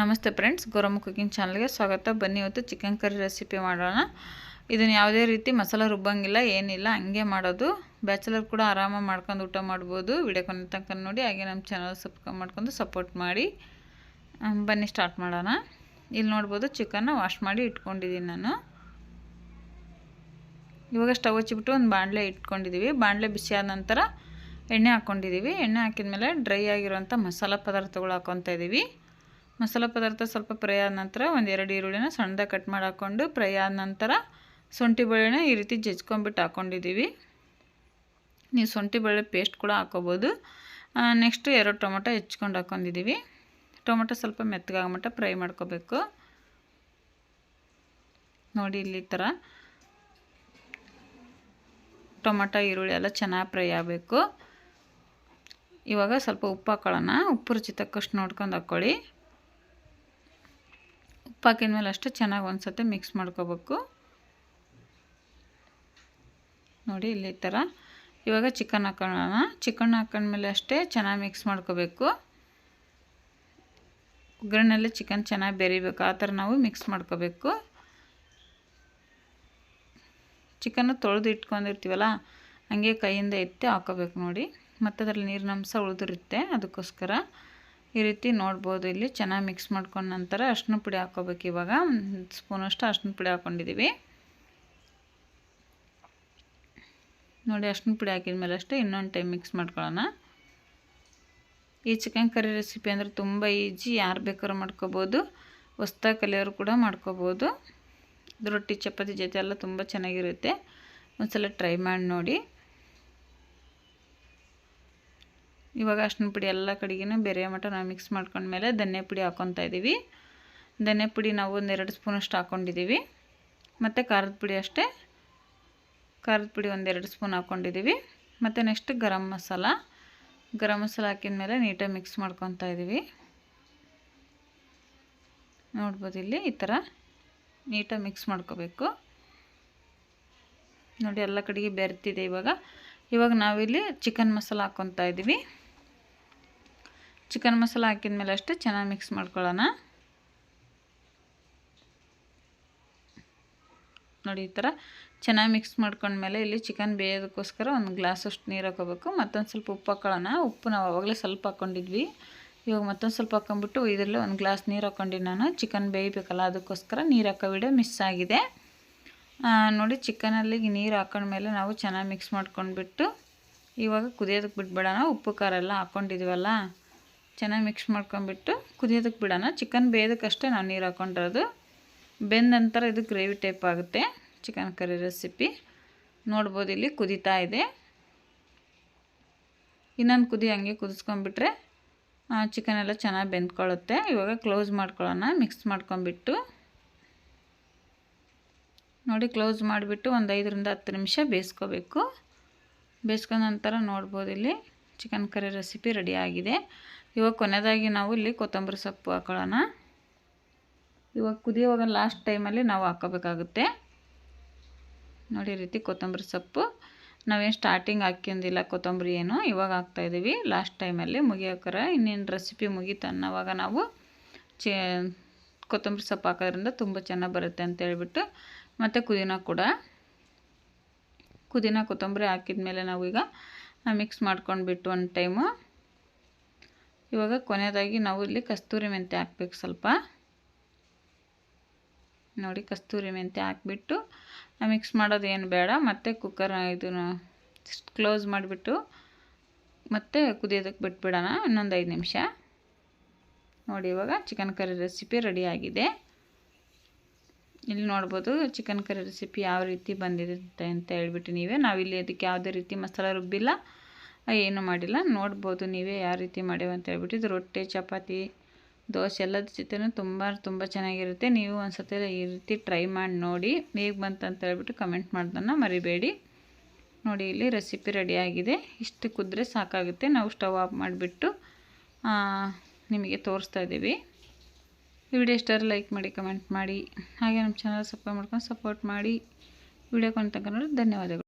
ನಮಸ್ತೆ friends, Gowramma cooking ಚಾನಲ್ಗೆ ಸ್ವಾಗತ. ಬನ್ನಿ ಇವತ್ತು ಚಿಕನ್ ಕರಿ ರೆಸಿಪಿ ಮಾಡೋಣ. ಇದನ್ನು ಯಾವುದೇ ರೀತಿ ಮಸಾಲ ರುಬ್ಬಂಗಿಲ್ಲ ಏನಿಲ್ಲ, ಹಂಗೆ ಮಾಡೋದು. ಬ್ಯಾಚುಲರ್ ಕೂಡ ಆರಾಮಾಗಿ ಮಾಡ್ಕೊಂಡು ಊಟ ಮಾಡ್ಬೋದು. ವಿಡಿಯೋ ಕೊನೆ ತನಕ ನೋಡಿ, ಹಾಗೆ ನಮ್ಮ ಚಾನಲ್ ಸಬ್ಸ್ಕ್ರೈಬ್ ಮಾಡ್ಕೊಂಡು ಸಪೋರ್ಟ್ ಮಾಡಿ. ಬನ್ನಿ ಸ್ಟಾರ್ಟ್ ಮಾಡೋಣ. ಇಲ್ಲಿ ನೋಡ್ಬೋದು ಚಿಕನ್ನ ವಾಶ್ ಮಾಡಿ ಇಟ್ಕೊಂಡಿದ್ದೀನಿ ನಾನು. ಇವಾಗ ಸ್ಟವ್ ಹಚ್ಚಿಬಿಟ್ಟು ಒಂದು ಬಾಣಲೆ ಇಟ್ಕೊಂಡಿದ್ದೀವಿ. ಬಾಣಲೆ ಬಿಸಿ ಆದ ನಂತರ ಎಣ್ಣೆ ಹಾಕ್ಕೊಂಡಿದ್ದೀವಿ. ಎಣ್ಣೆ ಹಾಕಿದ ಮೇಲೆ ಡ್ರೈ ಆಗಿರುವಂಥ ಮಸಾಲ ಪದಾರ್ಥಗಳು ಹಾಕ್ಕೊತಾ ಇದ್ದೀವಿ. ಮಸಾಲೆ ಪದಾರ್ಥ ಸ್ವಲ್ಪ ಫ್ರೈ ಆದ ನಂತರ ಒಂದು ಎರಡು ಈರುಳ್ಳಿನ ಸಣ್ಣದಾಗಿ ಕಟ್ ಮಾಡಿ ಹಾಕ್ಕೊಂಡು ಫ್ರೈ ಆದ ನಂತರ ಶುಂಠಿ ಬೆಳ್ಳೆನ ಈ ರೀತಿ ಜಜ್ಕೊಂಬಿಟ್ಟು ಹಾಕ್ಕೊಂಡಿದ್ದೀವಿ ನೀವು ಶುಂಠಿ ಬೆಳ್ಳೆ ಪೇಸ್ಟ್ ಕೂಡ ಹಾಕೋಬೋದು. ನೆಕ್ಸ್ಟು ಎರಡು ಟೊಮೊಟೊ ಹೆಚ್ಕೊಂಡು ಹಾಕ್ಕೊಂಡಿದ್ದೀವಿ ಟೊಮೊಟೊ ಸ್ವಲ್ಪ ಮೆತ್ತಗಾಗಮಟ್ಟ ಫ್ರೈ ಮಾಡ್ಕೋಬೇಕು. ನೋಡಿ ಇಲ್ಲಿ ಥರ ಟೊಮೊಟೊ, ಈರುಳ್ಳಿ ಎಲ್ಲ ಚೆನ್ನಾಗಿ ಫ್ರೈ ಆಗಬೇಕು. ಇವಾಗ ಸ್ವಲ್ಪ ಉಪ್ಪು ಹಾಕೊಳ್ಳೋಣ. ಉಪ್ಪು ರುಚಿ ತಕ್ಕಷ್ಟು ನೋಡ್ಕೊಂಡು ಹಾಕ್ಕೊಳ್ಳಿ ಉಪ್ಪು ಹಾಕಿದ ಮೇಲೆ ಅಷ್ಟು ಚೆನ್ನಾಗಿ ಒಂದು ಸತಿ ಮಿಕ್ಸ್ ಮಾಡ್ಕೋಬೇಕು. ನೋಡಿ ಇಲ್ಲಿ ಈ ಥರ. ಇವಾಗ ಚಿಕನ್ ಹಾಕೊಳ್ಳೋಣ. ಚಿಕನ್ ಹಾಕೊಂಡ್ಮೇಲೆ ಅಷ್ಟೇ ಚೆನ್ನಾಗಿ ಮಿಕ್ಸ್ ಮಾಡ್ಕೋಬೇಕು. ಒಗ್ಗರಣೆಲ್ಲ ಚಿಕನ್ ಚೆನ್ನಾಗಿ ಬೆರಿಬೇಕು. ಆ ಥರ ನಾವು ಮಿಕ್ಸ್ ಮಾಡ್ಕೋಬೇಕು. ಚಿಕನ್ನು ತೊಳೆದು ಇಟ್ಕೊಂಡಿರ್ತೀವಲ್ಲ, ಹಂಗೆ ಕೈಯಿಂದ ಎತ್ತಿ ಹಾಕೋಬೇಕು ನೋಡಿ. ಮತ್ತು ಅದರಲ್ಲಿ ನೀರಿನ ಅಂಶ ಉಳಿದಿರುತ್ತೆ ಅದಕ್ಕೋಸ್ಕರ. ಈ ರೀತಿ ನೋಡ್ಬೋದು. ಇಲ್ಲಿ ಚೆನ್ನಾಗಿ ಮಿಕ್ಸ್ ಮಾಡ್ಕೊಂಡ ನಂತರ ಅರ್ಶಿನ ಪುಡಿ ಹಾಕೋಬೇಕು ಇವಾಗ. ಒಂದು ಸ್ಪೂನಷ್ಟು ಅರ್ಶಿನ ಪುಡಿ ಹಾಕ್ಕೊಂಡಿದ್ದೀವಿ ನೋಡಿ ಅರ್ಶಿನ ಪುಡಿ ಹಾಕಿದ ಮೇಲೆ ಅಷ್ಟೇ ಇನ್ನೊಂದು ಟೈಮ್ ಮಿಕ್ಸ್ ಮಾಡ್ಕೊಳ್ಳೋಣ. ಈ ಚಿಕನ್ ಕರಿ ರೆಸಿಪಿ ಅಂದರೆ ತುಂಬ ಈಜಿ ಯಾರು ಬೇಕಾದ್ರೂ ಮಾಡ್ಕೋಬೋದು. ಹೊಸ್ದಾಗಿ ಕಲಿಯೋರು ಕೂಡ ಮಾಡ್ಕೋಬೋದು. ರೊಟ್ಟಿ, ಚಪಾತಿ ಜೊತೆ ಎಲ್ಲ ತುಂಬ ಚೆನ್ನಾಗಿರುತ್ತೆ. ಒಂದು ಸಲ ಟ್ರೈ ಮಾಡಿ ನೋಡಿ. ಇವಾಗ ಅರ್ಶಿನ ಪುಡಿ ಎಲ್ಲ ಕಡೆಗೂ ಬೇರೆ ಮಟ್ಟ ನಾವು ಮಿಕ್ಸ್ ಮಾಡ್ಕೊಂಡ್ಮೇಲೆ ಧನ್ಯ ಪುಡಿ ಹಾಕ್ಕೊತಾ ಇದ್ದೀವಿ. ಧನ್ಯ ಪುಡಿ ನಾವು ಒಂದೆರಡು ಸ್ಪೂನಷ್ಟು ಹಾಕ್ಕೊಂಡಿದ್ದೀವಿ ಮತ್ತು ಖಾರದ ಪುಡಿ ಅಷ್ಟೇ. ಖಾರದ ಪುಡಿ ಒಂದೆರಡು ಸ್ಪೂನ್ ಹಾಕ್ಕೊಂಡಿದ್ದೀವಿ ಮತ್ತು ನೆಕ್ಸ್ಟ್ ಗರಂ ಮಸಾಲ. ಗರಂ ಮಸಾಲ ಹಾಕಿದ ಮೇಲೆ ನೀಟಾಗಿ ಮಿಕ್ಸ್ ಮಾಡ್ಕೊತಾ ಇದ್ದೀವಿ. ನೋಡ್ಬೋದು ಇಲ್ಲಿ ಈ ಥರ ನೀಟಾಗಿ ಮಿಕ್ಸ್ ಮಾಡ್ಕೋಬೇಕು. ನೋಡಿ ಎಲ್ಲ ಕಡೆಗೆ ಬೆರ್ತಿದೆ ಇವಾಗ. ಇವಾಗ ನಾವಿಲ್ಲಿ ಚಿಕನ್ ಮಸಾಲ ಹಾಕ್ಕೊತಾ ಇದ್ದೀವಿ. ಚಿಕನ್ ಮಸಾಲ ಹಾಕಿದ ಮೇಲೆ ಅಷ್ಟೇ ಚೆನ್ನಾಗಿ ಮಿಕ್ಸ್ ಮಾಡ್ಕೊಳ್ಳೋಣ. ನೋಡಿ ಈ ಥರ ಚೆನ್ನಾಗಿ ಮಿಕ್ಸ್ ಮಾಡ್ಕೊಂಡ್ಮೇಲೆ ಇಲ್ಲಿ ಚಿಕನ್ ಬೇಯೋದಕ್ಕೋಸ್ಕರ ಒಂದು ಗ್ಲಾಸಷ್ಟು ನೀರು ಹಾಕೋಬೇಕು. ಮತ್ತೊಂದು ಸ್ವಲ್ಪ ಉಪ್ಪು ಹಾಕೊಳ್ಳೋಣ. ಉಪ್ಪು ನಾವು ಆವಾಗಲೇ ಸ್ವಲ್ಪ ಹಾಕ್ಕೊಂಡಿದ್ವಿ. ಇವಾಗ ಮತ್ತೊಂದು ಸ್ವಲ್ಪ ಹಾಕ್ಕೊಂಡ್ಬಿಟ್ಟು ಇದರಲ್ಲಿ ಒಂದು ಗ್ಲಾಸ್ ನೀರು ಹಾಕ್ಕೊಂಡಿನಿ ನಾನು. ಚಿಕನ್ ಬೇಯಬೇಕಲ್ಲ, ಅದಕ್ಕೋಸ್ಕರ ನೀರು ಹಾಕೋ ಮಿಸ್ ಆಗಿದೆ. ನೋಡಿ ಚಿಕನಲ್ಲಿ ನೀರು ಹಾಕೊಂಡ್ಮೇಲೆ ನಾವು ಚೆನ್ನಾಗಿ ಮಿಕ್ಸ್ ಮಾಡ್ಕೊಂಡ್ಬಿಟ್ಟು ಇವಾಗ ಕುದಿಯೋದಕ್ಕೆ ಬಿಟ್ಬಿಡೋಣ. ಉಪ್ಪು ಖಾರ ಎಲ್ಲ ಹಾಕ್ಕೊಂಡಿದ್ದೀವಲ್ಲ ಚೆನ್ನಾಗಿ ಮಿಕ್ಸ್ ಮಾಡ್ಕೊಂಬಿಟ್ಟು ಕುದಿಯೋದಕ್ಕೆ ಬಿಡೋಣ. ಚಿಕನ್ ಬೇಯೋದಕ್ಕಷ್ಟೇ ನಾವು ನೀರು ಹಾಕ್ಕೊಂಡಿರೋದು ಬೆಂದ ನಂತರ ಇದು ಗ್ರೇವಿ ಟೈಪ್ ಆಗುತ್ತೆ ಚಿಕನ್ ಕರಿ ರೆಸಿಪಿ ನೋಡ್ಬೋದು ಇಲ್ಲಿ ಕುದೀತಾ ಇದೆ. ಇನ್ನೊಂದು ಕುದಿ ಹಂಗೆ ಕುದಿಸ್ಕೊಂಬಿಟ್ರೆ ಚಿಕನ್ ಎಲ್ಲ ಚೆನ್ನಾಗಿ ಬೆಂದ್ಕೊಳ್ಳುತ್ತೆ. ಇವಾಗ ಕ್ಲೋಸ್ ಮಾಡ್ಕೊಳ್ಳೋಣ ಮಿಕ್ಸ್ ಮಾಡ್ಕೊಂಬಿಟ್ಟು ನೋಡಿ ಕ್ಲೋಸ್ ಮಾಡಿಬಿಟ್ಟು ಒಂದು ಐದರಿಂದ ಹತ್ತು ನಿಮಿಷ ಬೇಯಿಸ್ಕೋಬೇಕು. ಬೇಯಿಸ್ಕೊಂಡ ನಂತರ ನೋಡ್ಬೋದು ಇಲ್ಲಿ ಚಿಕನ್ ಕರಿ ರೆಸಿಪಿ ರೆಡಿ ಆಗಿದೆ. ಇವಾಗ ಕೊನೆಯದಾಗಿ ನಾವು ಇಲ್ಲಿ ಕೊತ್ತಂಬರಿ ಸೊಪ್ಪು ಹಾಕೊಳ್ಳೋಣ. ಇವಾಗ ಕುದಿಯುವಾಗ ಲಾಸ್ಟ್ ಟೈಮಲ್ಲಿ ನಾವು ಹಾಕೋಬೇಕಾಗುತ್ತೆ ನೋಡಿ ರೀತಿ ಕೊತ್ತಂಬರಿ ಸೊಪ್ಪು. ನಾವೇನು ಸ್ಟಾರ್ಟಿಂಗ್ ಹಾಕ್ಯಂದಿಲ್ಲ ಕೊತ್ತಂಬರಿ ಏನು, ಇವಾಗ ಹಾಕ್ತಾಯಿದ್ದೀವಿ ಲಾಸ್ಟ್ ಟೈಮಲ್ಲಿ ಮುಗಿಯೋಕರ ಇನ್ನೇನು ರೆಸಿಪಿ ಮುಗೀತು ಅನ್ನೋವಾಗ ನಾವು ಚೇ, ಕೊತ್ತಂಬರಿ ಸೊಪ್ಪು ಹಾಕೋದ್ರಿಂದ ತುಂಬ ಚೆನ್ನಾಗಿ ಬರುತ್ತೆ ಅಂತ ಹೇಳ್ಬಿಟ್ಟು ಮತ್ತು ಕುದಿನ ಕೂಡ. ಕುದಿನ ಕೊತ್ತಂಬರಿ ಹಾಕಿದ ಮೇಲೆ ನಾವು ಈಗ ಮಿಕ್ಸ್ ಮಾಡ್ಕೊಂಡ್ಬಿಟ್ಟು ಒಂದು ಟೈಮು ಇವಾಗ ಕೊನೆಯದಾಗಿ ನಾವು ಇಲ್ಲಿ ಕಸ್ತೂರಿ ಮೆಂತ್ಯ ಹಾಕ್ಬೇಕು ಸ್ವಲ್ಪ. ನೋಡಿ, ಕಸ್ತೂರಿ ಮೆಂತ್ಯ ಹಾಕ್ಬಿಟ್ಟು ಮಿಕ್ಸ್ ಮಾಡೋದು ಏನು ಬೇಡ. ಮತ್ತು ಕುಕ್ಕರ್ ಇದನ್ನು ಕ್ಲೋಸ್ ಮಾಡಿಬಿಟ್ಟು ಮತ್ತೆ ಕುದಿಯೋದಕ್ಕೆ ಬಿಟ್ಬಿಡೋಣ ಇನ್ನೊಂದು ಐದು ನಿಮಿಷ. ನೋಡಿ, ಇವಾಗ ಚಿಕನ್ ಕರಿ ರೆಸಿಪಿ ರೆಡಿ ಆಗಿದೆ. ಇಲ್ಲಿ ನೋಡ್ಬೋದು ಚಿಕನ್ ಕರಿ ರೆಸಿಪಿ ಯಾವ ರೀತಿ ಬಂದಿದೆ ಅಂತ ಹೇಳ್ಬಿಟ್ಟು ನೀವೇ. ನಾವಿಲ್ಲಿ ಅದಕ್ಕೆ ಯಾವುದೇ ರೀತಿ ಮಸಾಲ ರುಬ್ಬಿಲ್ಲ. ಏನು ಮಾಡಿಲ್ಲ. ನೋಡ್ಬೋದು ನೀವೇ ಯಾವ ರೀತಿ ಅಂತ ಹೇಳ್ಬಿಟ್ಟು ಇದು ರೊಟ್ಟಿ, ಚಪಾತಿ, ದೋಸೆ ಎಲ್ಲದ ಜೊತೆನೂ ತುಂಬ ತುಂಬ ಚೆನ್ನಾಗಿರುತ್ತೆ. ನೀವು ಒಂದು ಸತಿ ಈ ರೀತಿ ಟ್ರೈ ಮಾಡಿ ನೋಡಿ ಹೇಗೆ ಬಂತು ಅಂತ ಹೇಳ್ಬಿಟ್ಟು ಕಮೆಂಟ್ ಮಾಡೋದನ್ನು ಮರಿಬೇಡಿ. ನೋಡಿ ಇಲ್ಲಿ ರೆಸಿಪಿ ರೆಡಿಯಾಗಿದೆ ಇಷ್ಟು ಕುದ್ರೆ ಸಾಕಾಗುತ್ತೆ. ನಾವು ಸ್ಟವ್ ಆಫ್ ಮಾಡಿಬಿಟ್ಟು ನಿಮಗೆ ತೋರಿಸ್ತಾ ಇದ್ದೀವಿ. ವಿಡಿಯೋ ಇಷ್ಟಾದ್ರೆ ಲೈಕ್ ಮಾಡಿ, ಕಮೆಂಟ್ ಮಾಡಿ. ಹಾಗೆ ನಮ್ಮ ಚಾನಲ್ ಸಬ್ಸ್ಕ್ರೈಬ್ ಮಾಡ್ಕೊಂಡು ಸಪೋರ್ಟ್ ಮಾಡಿ. ವಿಡಿಯೋ ಕೊಂಡು ತಗೊಂಡ್ರೆ ಧನ್ಯವಾದಗಳು.